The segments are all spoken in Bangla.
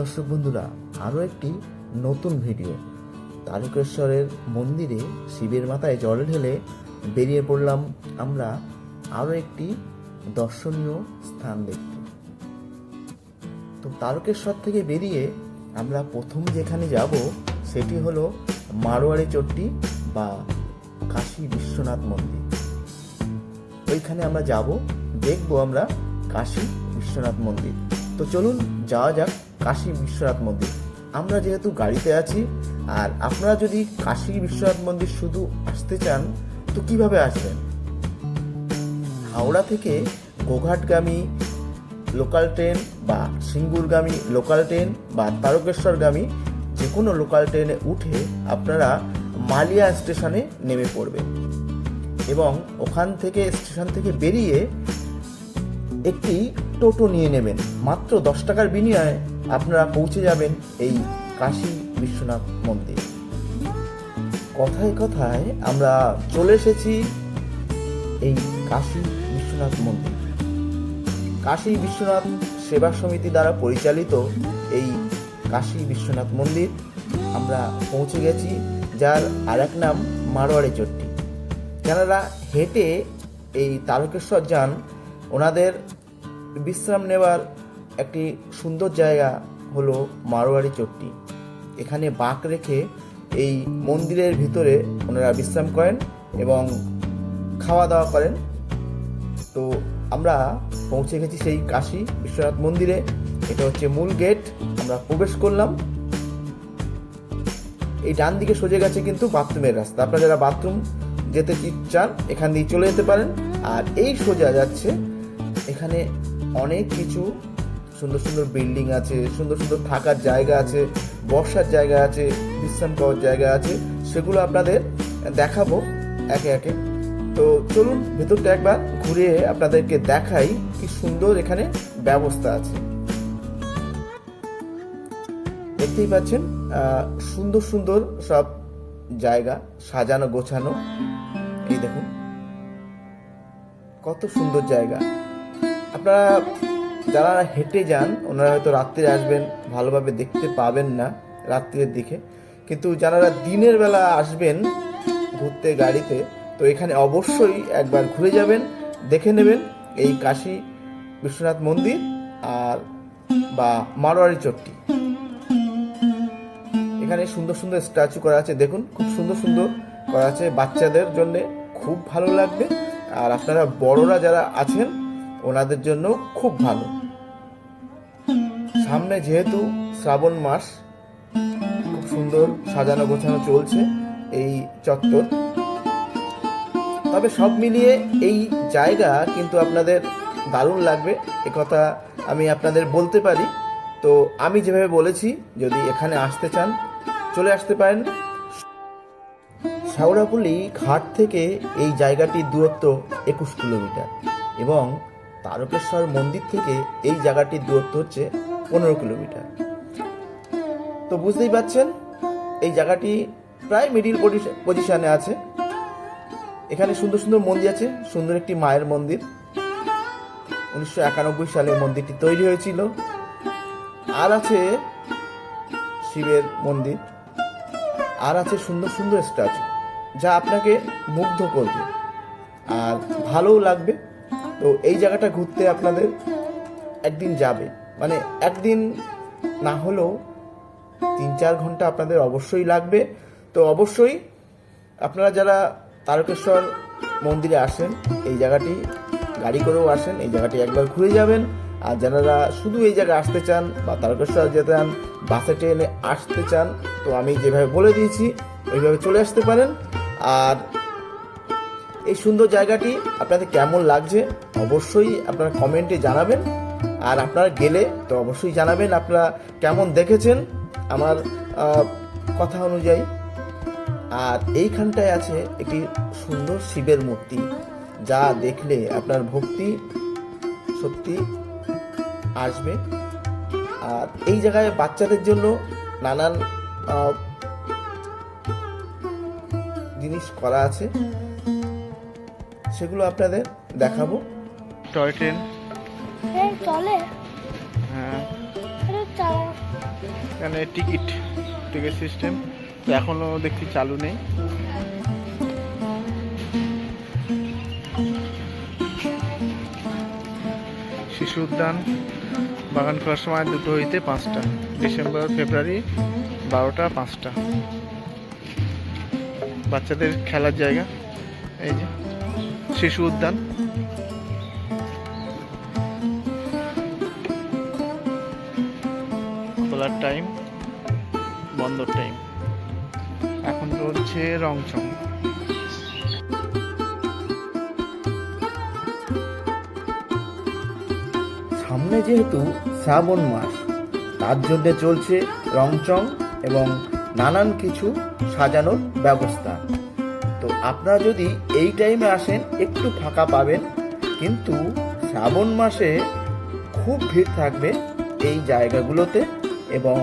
দর্শক বন্ধুরা, আরও একটি নতুন ভিডিও। তারকেশ্বরের মন্দিরে শিবের মাথায় জল ঢেলে বেরিয়ে পড়লাম আমরা আরও একটি দর্শনীয় স্থান দেখতে। তো তারকেশ্বর থেকে বেরিয়ে আমরা প্রথম যেখানে যাব, সেটি হলো মারোয়ারি চট্টি বা কাশী বিশ্বনাথ মন্দির। ওইখানে আমরা যাব, দেখব আমরা কাশী বিশ্বনাথ মন্দির। তো চলুন যাওয়া যাক কাশী বিশ্বনাথ মন্দির। আমরা যেহেতু গাড়িতে আছি, আর আপনারা যদি কাশী বিশ্বনাথ মন্দির শুধু আসতে চান, তো কীভাবে আসবেন? হাওড়া থেকে গোঘাটগামী লোকাল ট্রেন বা সিঙ্গুরগামী লোকাল ট্রেন বা তারকেশ্বরগামী যে কোনো লোকাল ট্রেনে উঠে আপনারা মালিয়া স্টেশনে নেমে পড়বেন এবং ওখান থেকে স্টেশন থেকে বেরিয়ে একটি টোটো নিয়ে নেবেন। মাত্র দশ টাকার বিনিময়ে আপনারা পৌঁছে যাবেন এই কাশী বিশ্বনাথ মন্দির। কথায় কথায় আমরা চলে এসেছি এই কাশী বিশ্বনাথ মন্দির। কাশী বিশ্বনাথ সেবা সমিতি দ্বারা পরিচালিত এই কাশী বিশ্বনাথ মন্দির আমরা পৌঁছে গেছি, যার আর এক নাম মারোয়ারি চট্টি। যারা হেঁটে এই তারকেশ্বর যান, ওনাদের বিশ্রাম নেওয়ার একটি সুন্দর জায়গা হলো মারোয়ারি চট্টি। এখানে বাঁক রেখে এই মন্দিরের ভিতরে ওনারা বিশ্রাম করেন এবং খাওয়া দাওয়া করেন। তো আমরা পৌঁছে গেছি সেই কাশী বিশ্বনাথ মন্দিরে। এটা হচ্ছে মূল গেট, আমরা প্রবেশ করলাম। এই ডান দিকে সোজা গেছে কিন্তু বাথরুমের রাস্তা। আপনারা যারা বাথরুম যেতে চান, এখান দিয়ে চলে যেতে পারেন। আর এই সোজা যাচ্ছে, এখানে অনেক কিছু সুন্দর সুন্দর বিল্ডিং আছে, সুন্দর সুন্দর থাকার জায়গা আছে, বসার জায়গা আছে, বিশ্রাম করার জায়গা আছে, সেগুলো আপনাদের দেখাবো একে একে। তো চলুন ভেতরটা একবার ঘুরে আপনাদেরকে দেখাই কি সুন্দর এখানে ব্যবস্থা আছে। দেখতেই পাচ্ছেন সুন্দর সুন্দর সব জায়গা, সাজানো গোছানো। এই দেখুন, কত সুন্দর জায়গা। আপনারা যারা হেঁটে যান, ওনারা হয়তো রাত্রে আসবেন, ভালোভাবে দেখতে পাবেন না রাত্রের দিকে। কিন্তু যারা দিনের বেলা আসবেন ঘুরতে গাড়িতে, তো এখানে অবশ্যই একবার ঘুরে যাবেন, দেখে নেবেন এই কাশী বিশ্বনাথ মন্দির আর বা মারোয়ারি চট্টি এখানে সুন্দর সুন্দর স্ট্যাচু করা আছে, দেখুন, খুব সুন্দর সুন্দর করা আছে বাচ্চাদের জন্য, খুব ভালো লাগবে। আর আপনারা বড়রা যারা আছেন ওনাদের জন্য খুব ভালো। সামনে যেহেতু শ্রাবণ মাস, খুব সুন্দর সাজানো গোছানো চলছে এই চত্বর। তবে সব মিলিয়ে এই জায়গা কিন্তু আপনাদের দারুণ লাগবে কথা আমি আপনাদের বলতে পারি। তো আমি যেভাবে বলেছি, যদি এখানে আসতে চান, চলে আসতে পারেন। শাওড়াপুলি ঘাট থেকে এই জায়গাটির দূরত্ব একুশ কিলোমিটার এবং তারকেশ্বর মন্দির থেকে এই জায়গাটির দূরত্ব হচ্ছে পনেরো কিলোমিটার। তো বুঝতেই পাচ্ছেন এই জায়গাটি প্রায় মিডিল পজিশনে আছে। এখানে সুন্দর সুন্দর মন্দির আছে, সুন্দর একটি মায়ের মন্দির। উনিশশো একানব্বই সালে মন্দিরটি তৈরি হয়েছিল। আর আছে শিবের মন্দির। আর আছে সুন্দর সুন্দর স্ট্যাচু যা আপনাকে মুগ্ধ করবে। আর ভালোও লাগবে। তো এই জায়গাটা ঘুরতে আপনাদের একদিন যাবে। মানে একদিন না হলেও তিন চার ঘণ্টা আপনাদের অবশ্যই লাগবে। তো অবশ্যই আপনারা যারা তারকেশ্বর মন্দিরে আসেন, এই জায়গাটি গাড়ি করেও আসেন, এই জায়গাটি একবার ঘুরে যাবেন। আর যারা শুধু এই জায়গায় আসতে চান বা তারকেশ্বর যেতে চান, বাসে, ট্রেনে আসতে চান, তো আমি যেভাবে বলে দিয়েছি, ওইভাবে চলে আসতে পারেন। আর এই সুন্দর জায়গাটি আপনাদের কেমন লাগছে অবশ্যই আপনারা কমেন্টে জানাবেন। আর আপনারা গেলে তো অবশ্যই জানাবেন আপনারা কেমন দেখেছেন আমার কথা অনুযায়ী। আর এইখানটায় আছে একটি সুন্দর শিবের মূর্তি, যা দেখলে আপনার ভক্তি সত্যি আসবে। আর এই জায়গায় বাচ্চাদের জন্য নানান জিনিস করা আছে। সেগুলো আপনাদের দেখাবো। Toy train. চলে। হ্যাঁ। চালা। এখানে টিকিট টিকিট সিস্টেম তো এখনও দেখছি চালু নেই। শিশু উদ্যান বাগান খোলার সময় দুটো হইতে পাঁচটা। ডিসেম্বর ফেব্রুয়ারি বারোটা পাঁচটা। বাচ্চাদের খেলার জায়গা। এই যে। শিশু উদ্যান। খোলার টাইম বন্ধর টাইম এখন চলছে রংচং। সামনে যেহেতু শ্রাবণ মাস, তার জন্য চলছে রংচং এবং নানান কিছু সাজানোর ব্যবস্থা। তো আপনারা যদি এই টাইমে আসেন, একটু ফাঁকা পাবেন। কিন্তু শ্রাবণ মাসে খুব ভিড় থাকবে এই জায়গাগুলোতে এবং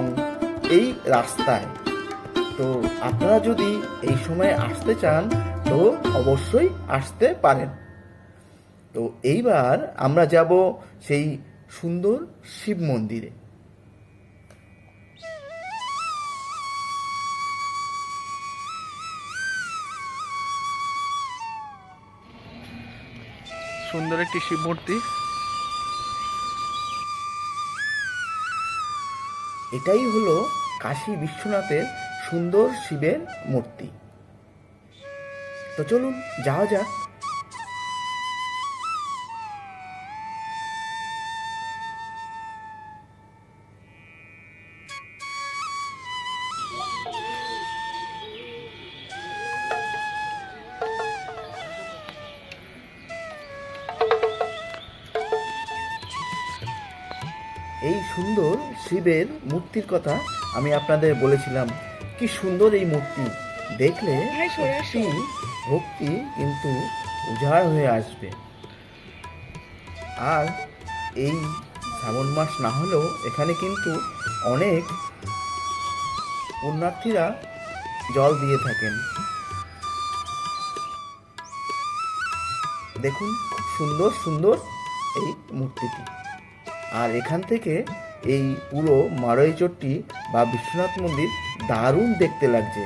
এই রাস্তায়। তো আপনারা যদি এই সময় আসতে চান, তো অবশ্যই আসতে পারেন। তো এইবার আমরা যাব সেই সুন্দর শিব মন্দিরে। সুন্দর একটি শিব মূর্তি। এটাই হলো কাশী বিশ্বনাথের সুন্দর শিবের মূর্তি। তো চলুন, যাওয়া যাক। শিবের মূর্তির কথা আমি আপনাদের বলেছিলাম। কি সুন্দর এই মূর্তি। দেখলে সত্যি ভক্তি কিন্তু উজাড় হয়ে আসবে। আর এই শ্রাবণ মাস না হলেও এখানে কিন্তু অনেক পুণ্যার্থীরা জল দিয়ে থাকেন। দেখুন খুব সুন্দর সুন্দর এই মূর্তিটি। আর এখান থেকে এই পুরো মারোই চট্টি বা বিশ্বনাথ মন্দির দারুণ দেখতে লাগছে।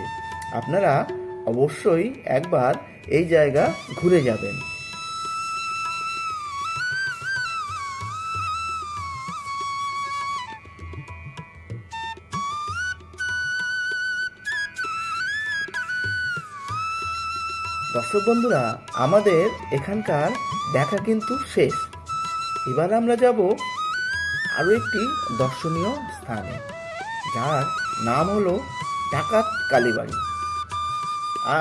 আপনারা অবশ্যই একবার এই জায়গা ঘুরে যাবেন। দর্শক বন্ধুরা, আমাদের এখানকার দেখা কিন্তু শেষ। এবার আমরা যাব আরও একটি দর্শনীয় স্থানে, যার নাম হলো ডাকাত কালীবাড়ি।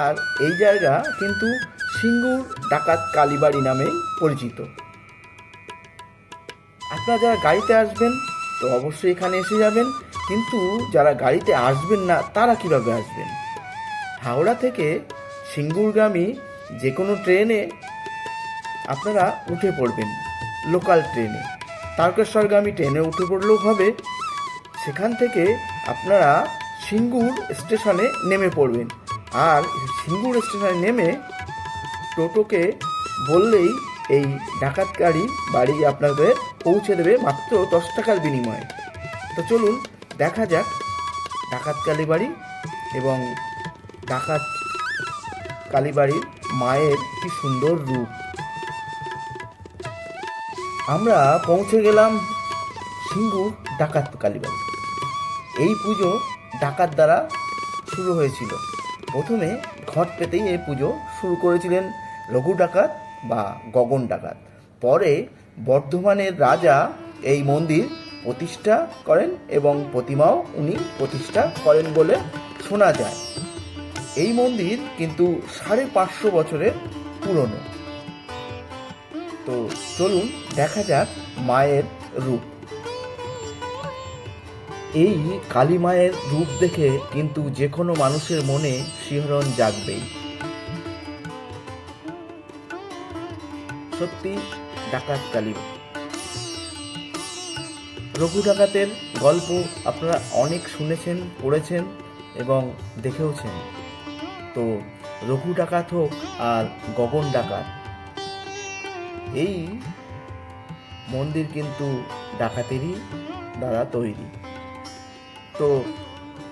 আর এই জায়গা কিন্তু সিঙ্গুর ডাকাত কালীবাড়ি নামেই পরিচিত। আপনারা যারা গাড়িতে আসবেন, তো অবশ্যই এখানে এসে যাবেন, কিন্তু যারা গাড়িতে আসবেন না, তারা কীভাবে আসবেন? হাওড়া থেকে সিঙ্গুরগামী যে কোনো ট্রেনে আপনারা উঠে পড়বেন, লোকাল ট্রেনে। তারকেশ্বরগামী ট্রেনে উঠে পড়লেও হবে। সেখান থেকে আপনারা সিঙ্গুর স্টেশনে নেমে পড়বেন। আর সিঙ্গুর স্টেশনে নেমে টোটোকে বললেই এই ডাকাত গাড়ি বাড়ি আপনাদের পৌঁছে দেবে মাত্র দশ টাকার বিনিময়ে। তো চলুন, দেখা যাক ডাকাত কালীবাড়ি এবং ডাকাত কালীবাড়ির মায়ের কি সুন্দর রূপ। আমরা পৌঁছে গেলাম সিঙ্গুর ডাকাত কালীবাড়ি। এই পুজো ডাকাত দ্বারা শুরু হয়েছিল। প্রথমে ঘট পেতেই এই পুজো শুরু করেছিলেন লঘু ডাকাত বা গগন ডাকাত। পরে বর্ধমানের রাজা এই মন্দির প্রতিষ্ঠা করেন এবং প্রতিমাও উনি প্রতিষ্ঠা করেন বলে শোনা যায়। এই মন্দির কিন্তু সাড়ে পাঁচশো বছরের পুরনো। তো চলুন দেখা যাক মায়ের রূপ। এই কালী মায়ের রূপ দেখে কিন্তু যে কোনো মানুষের মনে শিহরণ জাগবেই। সত্যি ডাকাত কালী রঘু ডাকাতের গল্প আপনারা অনেক শুনেছেন, পড়েছেন এবং দেখেওছেন। তো রঘু ডাকাত হোক আর গগন ডাকাত। এই মন্দির কিন্তু ডাকাতেরই দ্বারা তৈরি। তো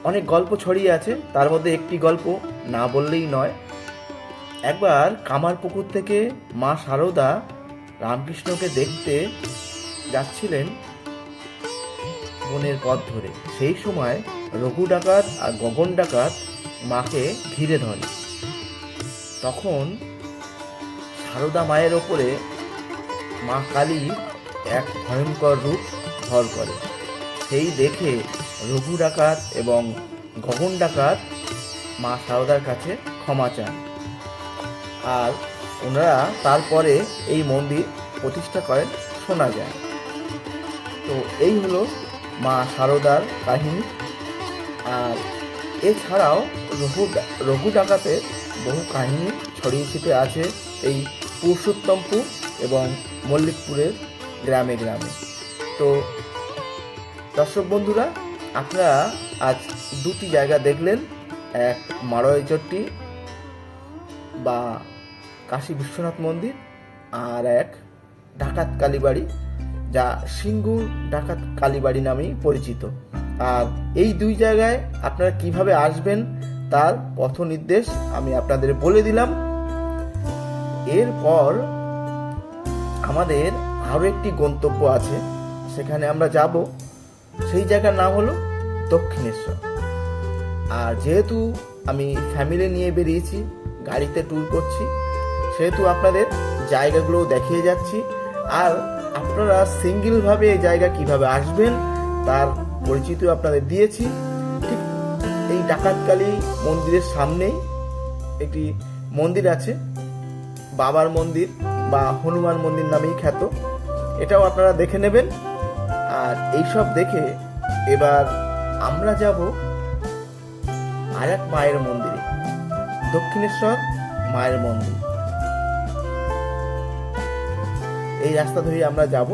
অনেক গল্প ছড়িয়ে আছে, তার মধ্যে একটি গল্প না বললেই নয়। একবার কামারপুকুর থেকে মা সারদা রামকৃষ্ণকে দেখতে যাচ্ছিলেন বনের পথ ধরে। সেই সময় রঘু ডাকাত আর গগন ডাকাত মাকে ঘিরে ধরে। তখন সারদা মায়ের ওপরে মা কালী এক ভয়ঙ্কর রূপ ভর করে। সেই দেখে রঘু ডাকাত এবং গগন ডাকাত মা সারদার কাছে ক্ষমা চান। আর ওনারা তারপরে এই মন্দির প্রতিষ্ঠা করেন শোনা যায়। তো এই হলো মা সারদার কাহিনী। আর এছাড়াও রঘু রঘু ডাকাতের বহু কাহিনী ছড়িয়ে ছিটে আছে এই পুরুষোত্তমপুর এবং মল্লিকপুরের গ্রামে গ্রামে। তো দর্শক বন্ধুরা, আপনারা আজ দুটি জায়গা দেখলেন। এক মারোয় চট্টি বা কাশী বিশ্বনাথ মন্দির আর এক ডাকাত কালীবাড়ি, যা সিঙ্গুর ডাকাত কালীবাড়ি নামেই পরিচিত। আর এই দুই জায়গায় আপনারা কীভাবে আসবেন তার পথ নির্দেশ আমি আপনাদের বলে দিলাম। এরপর আমাদের আরও একটি গন্তব্য আছে। সেখানে আমরা যাব। সেই জায়গার নাম হলো দক্ষিণেশ্বর। আর যেহেতু আমি ফ্যামিলি নিয়ে বেরিয়েছি, গাড়িতে ট্যুর করছি, সেহেতু আপনাদের জায়গাগুলো দেখিয়ে যাচ্ছি। আর আপনারা সিঙ্গেলভাবে এই জায়গা কীভাবে আসবেন, তার পরিচিত আপনাদের দিয়েছি। ঠিক এই ডাকাতকালী মন্দিরের সামনেই একটি মন্দির আছে, বাবার মন্দির। বা হনুমান মন্দির নামেই খ্যাত। এটাও আপনারা দেখে নেবেন। আর এইসব দেখে এবার আমরা যাব আর এক মায়ের মন্দিরে, দক্ষিণেশ্বর মায়ের মন্দির। এই রাস্তা ধরেই আমরা যাব।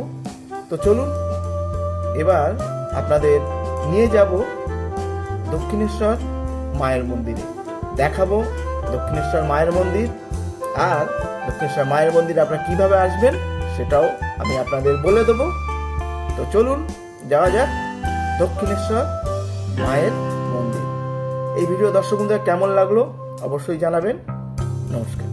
তো চলুন, এবার আপনাদের নিয়ে যাব দক্ষিণেশ্বর মায়ের মন্দিরে। দেখাবো দক্ষিণেশ্বর মায়ের মন্দির আর দক্ষিণেশ্বর মায়ের মন্দিরে আপনারা কীভাবে আসবেন সেটাও আমি আপনাদের বলে দেবো। তো চলুন, যাওয়া যাক দক্ষিণেশ্বর মায়ের মন্দির। এই ভিডিও দর্শক বন্ধুরা কেমন লাগল অবশ্যই জানাবেন। নমস্কার।